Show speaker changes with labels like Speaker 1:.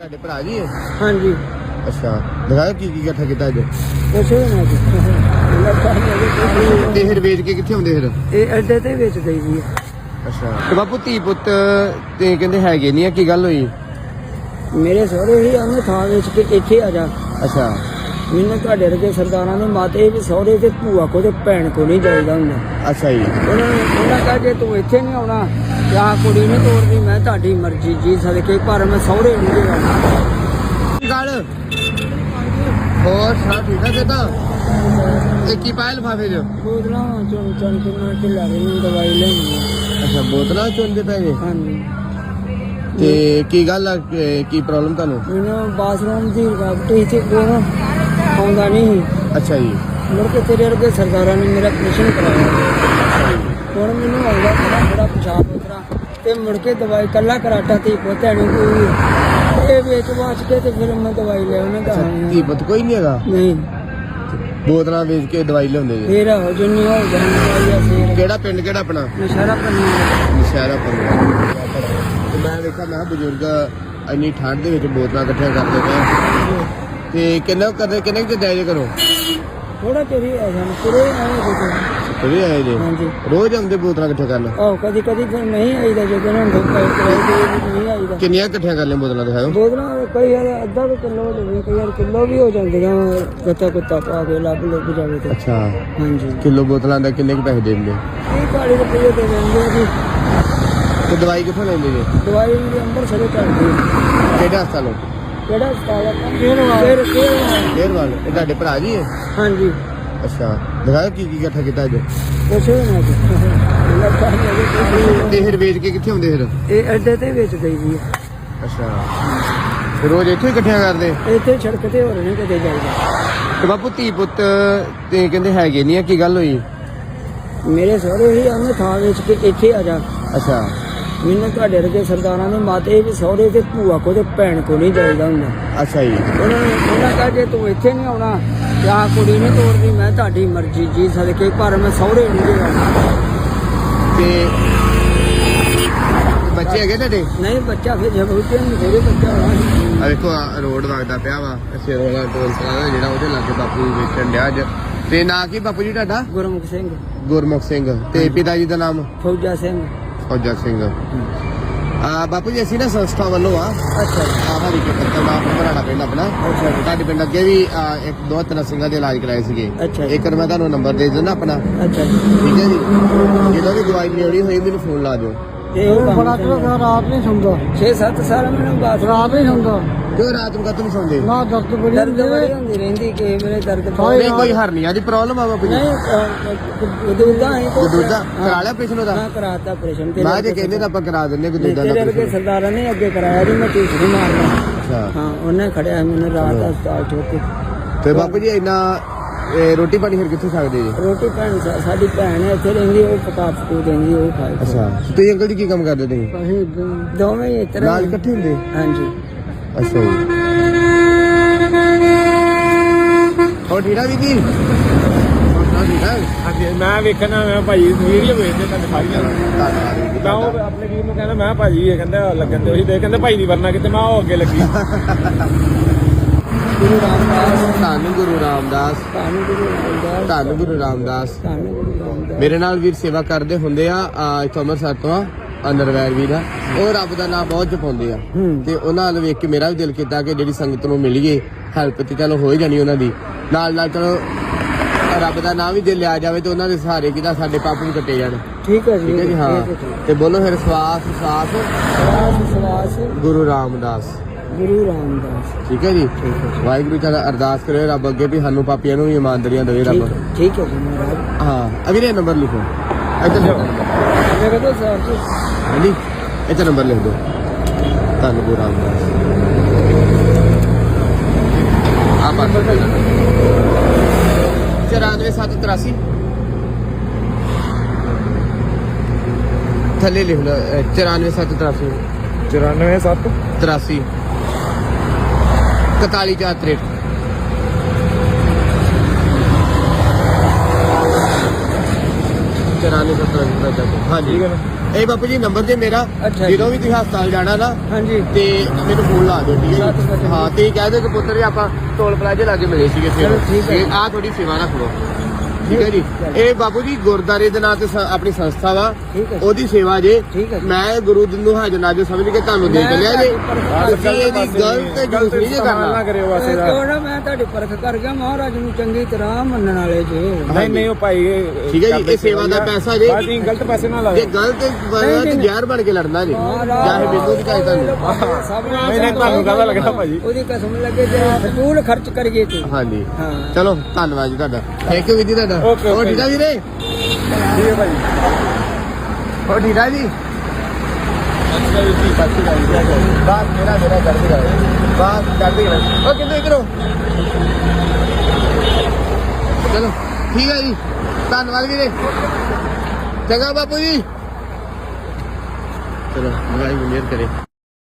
Speaker 1: ਤੁਹਾਡੇ ਭਰਾ ਜੀ?
Speaker 2: ਹਾਂਜੀ।
Speaker 1: ਅੱਛਾ। ਦਿਖਾਓ ਕੀ ਕੀ ਇਕੱਠਾ ਕੀਤਾ ਅੱਜ।
Speaker 2: ਕੁਛ ਵੀ ਨਾ ਜੀ ਨਹੀਂ
Speaker 1: ਤੇ ਫਿਰ ਵੇਚ ਕੇ ਕਿੱਥੇ ਆਉਂਦੇ ਫਿਰ?
Speaker 2: ਇਹ ਅੱਡੇ ਤੇ ਵੇਚ ਗਈ ਜੀ।
Speaker 1: ਅੱਛਾ। ਤੇ ਬਾਪੂ ਧੀ ਪੁੱਤ ਤੇ ਕਹਿੰਦੇ ਹੈਗੇ ਨਹੀਂ ਆ ਕੀ ਗੱਲ ਹੋਈ?
Speaker 2: ਮੇਰੇ ਸਹੁਰੇ ਹੀ ਉਹਨੇ ਥਾਂ ਵੇਚ ਕੇ ਇੱਥੇ ਆ ਜਾ।
Speaker 1: ਅੱਛਾ।
Speaker 2: ਮੈਨੂੰ ਤੁਹਾਡੇ ਵਰਗੇ ਸਰਦਾਰਾਂ ਨੇ ਮਾਤੇ ਵੀ ਸਹੁਰੇ ਤੇ ਭੂਆ ਕੋ ਤੇ ਭੈਣ ਕੋ ਨਹੀਂ ਜਾਈਦਾ ਹੁੰਦਾ।
Speaker 1: ਅੱਛਾ ਜੀ।
Speaker 2: ਉਹਨਾਂ ਨੇ ਉਹਨਾਂ ਕਹਾ ਜੇ ਤੂੰ ਇੱਥੇ ਨਹੀਂ ਆਉਣਾ ਜਾਂ ਕੁੜੀ ਨਹੀਂ ਮੈਂ ਤੁਹਾਡੀ ਮਰਜ਼ੀ ਜੀ ਸਦਕੇ ਪਰ ਮੈਂ ਸਹੁਰੇ ਨਹੀਂ ਜਾਣਾ
Speaker 1: ਗੱਲ। ਹੋਰ ਸਭ ਠੀਕ ਆ ਕਿਦਾਂ ਤੇ ਕੀ ਪਾਇਆ ਲਫਾਫੇ 'ਚ?
Speaker 2: ਬੋਤਲਾਂ ਚੁਣ ਚੁਣ ਕੇ ਮੈਂ ਢਿੱਲਾ ਨੂੰ ਦਵਾਈ ਲੈਣੀ ਹੈ
Speaker 1: ਅੱਛਾ ਬੋਤਲਾਂ ਚੁੰਦੇ ਪੈ ਗਏ?
Speaker 2: ਹਾਂਜੀ।
Speaker 1: ਤੇ ਕੀ ਗੱਲ ਆ ਕਿ- ਕੀ ਪ੍ਰੋਬਲਮ ਤੁਹਾਨੂੰ?
Speaker 2: ਮੈਨੂੰ ਬਾਥਰੂਮ ਦੀ ਰਕਾਵਟ ਹੀ ਤੇ ਕੋਲ ਆਉਂਦਾ ਨਹੀਂ।
Speaker 1: ਅੱਛਾ ਜੀ।
Speaker 2: ਮੁੜ ਕੇ ਤੇਰੇ ਵਰਗੇ ਸਰਦਾਰਾਂ ਨੇ ਮੇਰਾ ਆਪਰੇਸ਼ਨ ਕਰਾਇਆ। ਹੁਣ ਮੈਨੂੰ ਆਉਂਦਾ ਬੜਾ ਬੜਾ ਪਿਸ਼ਾਬ ਉਤਰਾ ਤੇ ਮੁੜ ਕੇ ਦਵਾਈ ਕੱਲਾ ਕਰਾਟਾ ਤੇ ਪੋਤਿਆ ਨਹੀਂ ਕੋਈ ਇਹ ਵੇਚ ਵਾਚ ਕੇ ਤੇ ਫਿਰ ਮੈਂ ਦਵਾਈ ਲੈ ਉਹਨਾਂ ਦਾ
Speaker 1: ਧੀ ਪੁੱਤ ਕੋਈ ਨਹੀਂ ਹੈਗਾ?
Speaker 2: ਨਹੀਂ।
Speaker 1: ਬੋਤਲਾਂ ਵੇਚ ਕੇ ਦਵਾਈ ਲਿਆਉਂਦੇ ਜੀ।
Speaker 2: ਫੇਰ ਹੋ ਜੁਨੀ ਹੋ ਜਾਂਦੀ
Speaker 1: ਕਿਹੜਾ ਪਿੰਡ ਕਿਹੜਾ ਆਪਣਾ?
Speaker 2: ਨਸ਼ਾਰਾ ਪੰਨੀ
Speaker 1: ਪਰ ਤੇ ਮੈਂ ਵੇਖਿਆ ਮੈਂ ਬਜ਼ੁਰਗ ਇੰਨੀ ਠੰਡ ਦੇ ਵਿੱਚ ਬੋਤਲਾਂ ਇਕੱਠੀਆਂ ਕਰਦੇ ਪਏ ਤੇ ਕਿੰਨਾ ਕਰਦੇ ਕਿੰਨੇ ਕੁ ਜਾਇਜ਼ ਕਰੋ?
Speaker 2: ਥੋੜਾ ਚਿਰ ਆ ਜਾਣ ਪੂਰੇ ਆਏ ਦੇਖੋ
Speaker 1: ਤੁਸੀਂ ਆਏ ਜੀ।
Speaker 2: ਹਾਂਜੀ।
Speaker 1: ਰੋਜ਼ ਆਉਂਦੇ ਬੋਤਲਾਂ ਇਕੱਠੀਆਂ ਕਰਨ?
Speaker 2: ਆਹ ਕਦੀ ਕਦੀ ਫਿਰ ਨਹੀਂ ਆਈਦਾ ਜਦੋਂ ਨਾ ਧੁੱਪਾ ਨਹੀਂ ਆਈਦਾ।
Speaker 1: ਕਿੰਨੀਆਂ ਇਕੱਠੀਆਂ ਕਰ ਲਿਆ ਬੋਤਲਾਂ ਦਿਖਾਓ?
Speaker 2: ਬੋਤਲਾਂ ਕਈ ਵਾਰ ਅੱਧਾ ਕੁ ਕਿਲੋ ਹੋ ਜਾਵੇ ਕਈ ਵਾਰ ਕਿਲੋ ਵੀ ਹੋ ਜਾਂਦੀਆਂ ਗੱਤਾ ਕੁੱਤਾ ਪਾ ਕੇ ਲੱਭ ਲੱਭ ਜਾਵੇ ਤੇ।
Speaker 1: ਅੱਛਾ।
Speaker 2: ਹਾਂਜੀ।
Speaker 1: ਕਿਲੋ ਬੋਤਲਾਂ ਦਾ ਕਿੰਨੇ ਕੁ ਪੈਸੇ ਦਿੰਦੇ?
Speaker 2: ਇਹ ਕਾਲੀ ਰੁਪਏ ਦੇ ਦਿੰਦੇ ਆ ਜੀ।
Speaker 1: ਤੇ ਦਵਾਈ ਕਿੱਥੋਂ ਲੈਂਦੇ ਜੀ?
Speaker 2: ਦਵਾਈ ਵੀ ਅੰਮ੍ਰਿਤਸਰ ਕਰਦੀ
Speaker 1: ਕਿਹੜਾ ਹਸਪਤਾਲੋਂ?
Speaker 2: ਕਿਹੜਾ ਹਸਪਤਾਲ ਆ ਫੇਰ ਫੇਰ ਫੇਰ
Speaker 1: ਫੇਰ ਵਾਲ। ਇਹ ਤੁਹਾਡੇ ਭਰਾ ਜੀ ਹੈ
Speaker 2: ਹਾਂਜੀ।
Speaker 1: ਅੱਛਾ। ਦਿਖਾਓ ਕੀ ਕੀ ਇਕੱਠਾ ਕੀਤਾ ਅੱਜ।
Speaker 2: ਕੁਛ ਵੀ ਨਾ ਜੀ ਲੱਗਾ ਨਹੀਂ
Speaker 1: ਤੇ ਫਿਰ ਵੇਚ ਕੇ ਕਿੱਥੇ ਆਉਂਦੇ ਫਿਰ?
Speaker 2: ਇਹ ਅੱਡੇ ਤੇ ਵੇਚ ਗਈ ਜੀ।
Speaker 1: ਅੱਛਾ। ਫਿਰ ਰੋਜ਼ ਇੱਥੇ ਹੀ ਇਕੱਠੀਆਂ ਕਰਦੇ?
Speaker 2: ਇੱਥੇ ਸੜਕ ਤੇ ਹੋ ਰਹੇ ਨੇ ਕਿਤੇ ਜਾਈਦਾ।
Speaker 1: ਤੇ ਬਾਪੂ ਧੀ ਪੁੱਤ ਤੇ ਕਹਿੰਦੇ ਹੈਗੇ ਨਹੀਂ ਆ ਕੀ ਗੱਲ ਹੋਈ?
Speaker 2: ਮੇਰੇ ਸਹੁਰੇ ਹੀ ਉਹਨੇ ਥਾਂ ਵੇਚ ਕੇ ਇੱਥੇ ਆ ਜਾ।
Speaker 1: ਅੱਛਾ।
Speaker 2: ਮੈਨੂੰ ਤੁਹਾਡੇ ਵਰਗੇ ਸਰਦਾਰਾਂ ਨੇ ਮਾਤੇ ਵੀ ਸਹੁਰੇ ਤੇ ਭੂਆ ਕੋ ਤੇ ਭੈਣ ਕੋ ਨਹੀਂ ਜਾਈਦਾ ਹੁੰਦਾ।
Speaker 1: ਅੱਛਾ ਜੀ।
Speaker 2: ਉਹਨਾਂ ਨੇ ਉਹਨਾਂ ਕਹਾ ਜੇ ਤੂੰ ਇੱਥੇ ਨਹੀਂ ਆਉਣਾ ਜਾਂ ਕੁੜੀ ਨਹੀਂ ਤੋਰਦੀ ਮੈਂ ਤੁਹਾਡੀ ਮਰਜ਼ੀ ਜੀ ਸਦਕੇ ਪਰ ਮੈਂ ਸਹੁਰੇ ਨਹੀਂ ਜਾਣਾ
Speaker 1: ਤੇ ਬੱਚੇ ਹੈਗੇ ਤੁਹਾਡੇ?
Speaker 2: ਨਹੀਂ ਬੱਚਾ ਫਿਰ ਜਬ ਉੱਤੇ ਨਹੀਂ ਤੇਰੇ ਬੱਚਾ ਹੋਣਾ
Speaker 1: ਆ ਦੇਖੋ ਆਹ ਰੋਡ ਵਗਦਾ ਪਿਆ ਵਾ ਸਿਰ ਵਾਲਾ ਟੋਲ ਪਲਾਜ਼ਾ ਜਿਹੜਾ ਉਹਦੇ ਲਾਗੇ ਬਾਪੂ ਵੇਚਣ ਡਿਆ ਅੱਜ। ਤੇ ਨਾਂ ਕੀ ਬਾਪੂ ਜੀ ਤੁਹਾਡਾ?
Speaker 2: ਗੁਰਮੁਖ ਸਿੰਘ।
Speaker 1: ਗੁਰਮੁਖ ਸਿੰਘ। ਤੇ ਪਿਤਾ ਜੀ ਦਾ ਨਾਮ?
Speaker 2: ਫੌਜਾ ਸਿੰਘ।
Speaker 1: ਫੌਜਾ ਸਿੰਘ। ਆ ਬਾਪੂ ਜੀ ਅਸੀਂ ਨਾ ਸੰਸਥਾ ਵੱਲੋਂ ਆ।
Speaker 2: ਅੱਛਾ।
Speaker 1: ਆਹ ਹਰੀ ਕੇ ਪੱਤਰ ਭਰਾਣਾ ਪਿੰਡ ਆਪਣਾ।
Speaker 2: ਅੱਛਾ
Speaker 1: ਤੁਹਾਡੇ ਪਿੰਡ ਅੱਗੇ ਵੀ ਇੱਕ ਦੋ ਤਿੰਨ ਸਿੰਘਾਂ ਦੇ ਇਲਾਜ ਕਰਾਏ ਸੀਗੇ।
Speaker 2: ਅੱਛਾ ਜੀ।
Speaker 1: ਇੱਕ ਵਾਰ ਮੈਂ ਤੁਹਾਨੂੰ ਨੰਬਰ ਦੇ ਦਿੰਦਾ ਆਪਣਾ।
Speaker 2: ਅੱਛਾ ਜੀ।
Speaker 1: ਠੀਕ ਹੈ ਜੀ। ਜਦੋਂ ਵੀ ਦਵਾਈ ਲੈਣੀ ਹੋਈ ਮੈਨੂੰ ਫੋਨ ਲਾ ਦਿਓ।
Speaker 2: ਤੇ ਉਹ ਬੜਾ ਰਾਤ ਨਹੀਂ ਸੌਂਦਾ। 6-7 ਸਾਲ ਮੈਨੂੰ ਬਾਤ ਰਾਤ ਨਹੀਂ ਸੌਂਦਾ।
Speaker 1: ਕਿਉਂ ਰਾਤ ਨੂੰ ਕਦੋਂ ਸੌਂਦੇ?
Speaker 2: ਨਾ ਦਰਦ ਬੜੀ ਦਰਦ ਬੜੀ ਹੁੰਦੀ ਰਹਿੰਦੀ ਕਿ ਮੇਰੇ ਦਰਦ ਬਹੁਤ
Speaker 1: ਨਹੀਂ ਕੋਈ ਹਰਨੀਆਂ ਦੀ ਪ੍ਰੋਬਲਮ ਆ ਬਾਪੂ ਜੀ।
Speaker 2: ਨਹੀਂ ਦੂਦਾ ਹੈ
Speaker 1: ਦੂਜਾ ਕਰਾ ਲਿਆ ਆਪਰੇਸ਼ਨ ਉਹਦਾ?
Speaker 2: ਨਾ ਕਰਾਤਾ ਆਪਰੇਸ਼ਨ ਤੇ
Speaker 1: ਮੈਂ ਜੇ ਕਹਿੰਦੇ ਤਾਂ ਆਪਾਂ ਕਰਾ ਦਿੰਨੇ ਕੋਈ ਦੂਜਾ
Speaker 2: ਤੇਰੇ
Speaker 1: ਦਾ
Speaker 2: ਵਰਗੇ ਸਰਦਾਰਾਂ ਨੇ ਅੱਗੇ ਕਰਾਇਆ ਜੀ ਮੈਂ ਨਹੀਂ ਮਾਰਦਾ
Speaker 1: ਅੱਛਾ।
Speaker 2: ਹਾਂ ਉਹਨੇ ਖੜਿਆ ਮੈਨੂੰ ਰਾਤ ਹਸਪਤਾਲ ਚੋਕ ਕੇ
Speaker 1: ਤੇ ਬਾਪੂ ਜੀ ਇੰਨਾ ਇਹ ਰੋਟੀ ਪਾਣੀ ਫਿਰ ਕਿੱਥੇ ਸਕਦੇ ਜੀ?
Speaker 2: ਰੋਟੀ ਭੈਣ ਸਾ- ਸਾਡੀ ਭੈਣ ਹੈ ਇੱਥੇ ਰਹਿੰਦੀ ਉਹ ਪਕਾ ਪਕੂ ਦਿੰਦੀ ਉਹ ਖਾਏ
Speaker 1: ਅੱਛਾ। ਤੁਸੀਂ ਅੰਕਲ ਜੀ ਕੀ ਕੰਮ ਕਰਦੇ ਤੁਸੀਂ?
Speaker 2: ਅਸੀਂ ਦ- ਦੋਵੇਂ ਹੀ ਇਸ ਤਰ੍ਹਾਂ
Speaker 1: ਨਾਲ ਇਕੱਠੇ ਹੁੰਦੇ?
Speaker 2: ਹਾਂਜੀ।
Speaker 1: ਅੱਛਾ ਜੀ। ਹੋਰ ਠੀਕ ਆ ਵੀ ਹੋਰ
Speaker 3: ਹਾਂਜੀ ਮੈਂ ਵੇਖਣਾ ਮੈਂ ਭਾਈ ਵੀਡੀਓ ਵੇਖਦੇ
Speaker 1: ਵੀਰ ਜੀ
Speaker 3: ਮੈਂ ਉਹ ਆਪਣੇ ਵੀਰ ਨੂੰ ਕਹਿੰਦਾ ਮੈਂ ਭਾਜੀ ਇਹ ਕਹਿੰਦਾ ਲੱਗਣ ਤੇ ਉਹੀ ਦੇ ਕਹਿੰਦੇ ਭਾਈ ਨਹੀਂ ਵਰਨਾ ਕਿਤੇ ਮੈਂ ਉਹ ਅੱਗੇ ਲੱਗੀ।
Speaker 2: ਗੁਰੂ ਰਾਮਦਾਸ।
Speaker 1: ਧੰਨ ਗੁਰੂ ਰਾਮਦਾਸ।
Speaker 2: ਧੰਨ ਗੁਰੂ ਰਾਮਦਾਸ।
Speaker 1: ਧੰਨ ਗੁਰੂ ਰਾਮਦਾਸ।
Speaker 2: ਧੰਨ ਗੁਰੂ ਰਾਮਦਾਸ।
Speaker 1: ਮੇਰੇ ਨਾਲ ਵੀਰ ਸੇਵਾ ਕਰਦੇ ਹੁੰਦੇ ਆ ਇੱਥੋਂ ਅੰਮ੍ਰਿਤਸਰ ਤੋਂ ਆ ਅੰਦਰਵੈਰ ਵੀਰ ਆ। ਉਹ ਰੱਬ ਦਾ ਨਾਮ ਬਹੁਤ ਜਪਾਉਂਦੇ ਆ। ਤੇ ਉਹਨਾਂ ਵੱਲ ਵੇਖ ਕੇ ਮੇਰਾ ਵੀ ਦਿਲ ਕੀਤਾ ਕਿ ਜਿਹੜੀ ਸੰਗਤ ਨੂੰ ਮਿਲੀਏ ਹੈਲਪ ਤੇ ਚਲੋ ਹੋ ਹੀ ਜਾਣੀ ਉਹਨਾਂ ਦੀ। ਨਾਲ ਨਾਲ ਚਲੋ ਰੱਬ ਦਾ ਨਾਮ ਵੀ ਜੇ ਲਿਆ ਜਾਵੇ ਤੇ ਉਹਨਾਂ ਦੇ ਸਹਾਰੇ ਕਿਦਾ ਸਾਡੇ ਪਾਪ ਵੀ ਕੱਟੇ ਜਾਣ।
Speaker 2: ਠੀਕ ਹੈ ਜੀ
Speaker 1: ਠੀਕ ਹੈ ਜੀ ਹਾਂ। ਤੇ ਬੋਲੋ ਫਿਰ ਸਵਾਸ।
Speaker 2: ਸਵਾਸ ਸਵਾਸ।
Speaker 1: ਗੁਰੂ ਰਾਮਦਾਸ।
Speaker 2: ਗੁਰੂ ਰਾਮਦਾਸ।
Speaker 1: ਠੀਕ ਹੈ ਜੀ?
Speaker 2: ਹੈ ਜੀ।
Speaker 1: ਵਾਹਿਗੁਰੂ ਚਲ ਅਰਦਾਸ ਕਰਿਓ ਰੱਬ ਅੱਗੇ ਵੀ ਸਾਨੂੰ ਪਾਪੀਆਂ ਨੂੰ ਵੀ ਇਮਾਨਦਾਰੀਆਂ ਦੇਵੇ
Speaker 2: ਠੀਕ
Speaker 1: ਰੱਬ
Speaker 2: ਹੈ ਠੀਕ ਹੈ ਜੀ ਮਹਾਰਾਜ।
Speaker 1: ਹਾਂ ਅਗਲੇ ਨੰਬਰ ਲਿਖੋ। ਇੱਧਰ ਲਿਖੋ।
Speaker 2: ਮੈਂ ਕਹਿੰਦਾ ਸਾਹਿਬ ਜੀ।
Speaker 1: ਹਾਂਜੀ ਇੱਥੇ ਨੰਬਰ ਲਿਖ ਦਿਓ। ਧੰਨ ਗੁਰੂ ਰਾਮਦਾਸ। ਆ ਬਾਤ 94783 ਥੱਲੇ ਲਿਖ ਲਓ ਅਹ, 94783
Speaker 3: 94 7
Speaker 1: 83 4163
Speaker 3: 94 7 83 41 63
Speaker 1: 94 70 ਹਾਂਜੀ।
Speaker 3: ਠੀਕ ਹੈ ਨਾ?
Speaker 1: ਇਹ ਬਾਪੂ ਜੀ ਨੰਬਰ ਜੇ ਮੇਰਾ
Speaker 2: ਅੱਛਾ ਜੀ।
Speaker 1: ਜਦੋਂ ਵੀ ਤੁਸੀਂ ਹਸਪਤਾਲ ਜਾਣਾ ਨਾ
Speaker 2: ਹਾਂਜੀ।
Speaker 1: ਤੇ ਮੈਨੂੰ ਫੋਨ ਲਾ ਦਿਓ ਠੀਕ ਹੈ ਜੀ? ਹਾਂ ਤੇ ਕਹਿ ਦਿਓ ਕਿ ਪੁੱਤਰ ਜੀ ਆਪਾਂ ਟੋਲ ਪਲਾਜ਼ੇ ਲਾਗੇ ਮਿਲੇ ਸੀਗੇ ਫਿਰ।
Speaker 2: ਚਲੋ ਠੀਕ ਹੈ।
Speaker 1: ਆ ਥੋੜੀ ਸੇਵਾ ਰੱਖ ਲਓ। ਠੀਕ ਹੈ ਜੀ। ਇਹ ਬਾਬੂ ਜੀ ਗੁਰਦਾਰੇ ਦੇ ਨਾਂ ਤੇ ਸ- ਆਪਣੀ ਸੰਸਥਾ ਵਾ।
Speaker 2: ਠੀਕ ਹੈ।
Speaker 1: ਉਹਦੀ ਸੇਵਾ ਜੇ
Speaker 2: ਠੀਕ ਹੈ।
Speaker 1: ਮੈਂ ਗੁਰੂ ਜੀ ਨੂੰ ਹਾਜ਼ਰ ਨਾਜ਼ਰ ਸਮਝ ਕੇ ਤੁਹਾਨੂੰ ਦੇ ਚੱਲਿਆ ਜੇ। ਤੁਸੀਂ ਇਹਦੀ ਗਲਤ ਜੂਸ ਨਹੀਂ ਜੇ
Speaker 3: ਨਾ
Speaker 1: ਕਰਨਾ
Speaker 3: ਕਰਿਓ ਇਹਦਾ।
Speaker 2: ਕਿਉਂ ਨਾ ਮੈਂ ਤੁਹਾਡੀ ਪਰਖ ਕਰ ਗਿਆ ਮਹਾਰਾਜ ਨੂੰ ਚੰਗੀ ਤਰ੍ਹਾਂ ਮੰਨਣ ਵਾਲੇ ਜੇ।
Speaker 3: ਨਹੀਂ ਨਹੀਂ ਉਹ ਭਾਈ ਇਹ
Speaker 1: ਠੀਕ ਹੈ ਜੀ, ਇਹ ਸੇਵਾ ਦਾ ਪੈਸਾ ਜੇ।
Speaker 3: ਵਿੱਚ ਗਲਤ ਪੈਸੇ ਨਾ
Speaker 1: ਜੇ
Speaker 3: ਲਾਓ
Speaker 1: ਗਲਤ
Speaker 2: ਨਹੀਂ।
Speaker 1: ਜ਼ਹਿਰ ਬਣ ਕੇ ਲੜਨਾ ਜੀ। ਚਾਹੇ ਮੈਨੂੰ ਦੀ ਚਾਹੇ ਤੁਹਾਨੂੰ
Speaker 2: ਸਭ
Speaker 3: ਨਹੀਂ ਨਹੀਂ ਤੁਹਾਨੂੰ ਕਾਹਦਾ ਲੱਗਦਾ ਭਾਜੀ?
Speaker 2: ਉਹਦੀ ਕਸਮ ਲੱਗੇ ਜੇ ਫਜ਼ੂਲ ਖਰਚ ਕਰੀਏ ਤੇ।
Speaker 1: ਹਾਂਜੀ।
Speaker 2: ਹਾਂ।
Speaker 1: ਚਲੋ ਧੰਨਵਾਦ ਜੀ ਤੁਹਾਡਾ। ਥੈਂਕ ਯੂ ਵੀਰ ਜੀ ਤੁਹਾਡਾ।
Speaker 3: Okay,
Speaker 1: ਹੋਰ
Speaker 3: okay
Speaker 1: ਠੀਕ ਆ ਵੀਰੇ
Speaker 3: ਠੀਕ ਹੈ ਭਾਈ
Speaker 1: ਹੋਰ ਠੀਕ ਆ ਜੀ ਅੱਛਾ ਜੀ ਠੀਕ ਆ ਠੀਕ ਆ ਬਾਤ ਮੇਰਾ ਮੇਰਾ ਕਰ ਦੇ ਬਾਤ ਕਰ ਦੇ ਉਹ ਕਿੰਨੇ ਕਰੋ ਚਲੋ ਠੀਕ ਹੈ ਜੀ ਧੰਨਵਾਦ ਵੀਰੇ ਚੰਗਾ ਬਾਪੂ ਜੀ ਚਲੋ ਵਾਹਿਗੁਰੂ ਮਿਹਰ ਕਰੇ